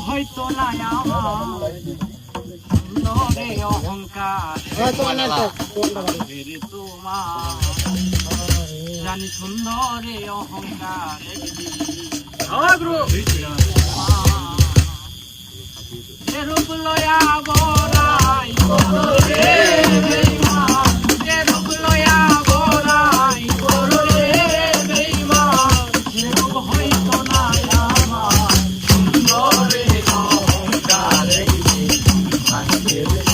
হয়তো না সুন্দরে অহংকার তোমার জানি সুন্দরে অহংকার রূপ লয়া বরাই Yeah.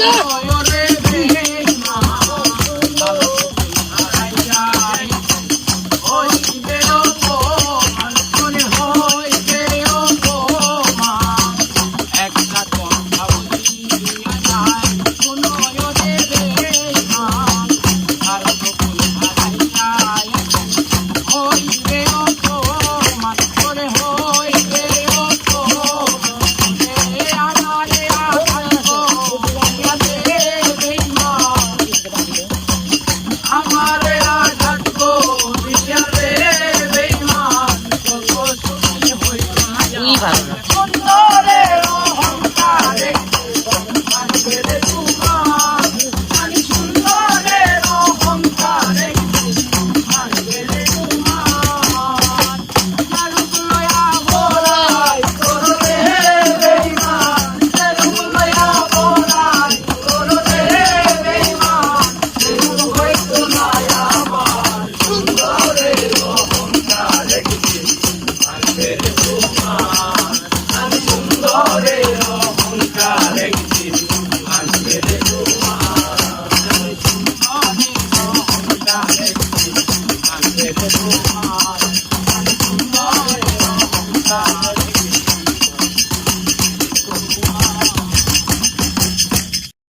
না Rosa.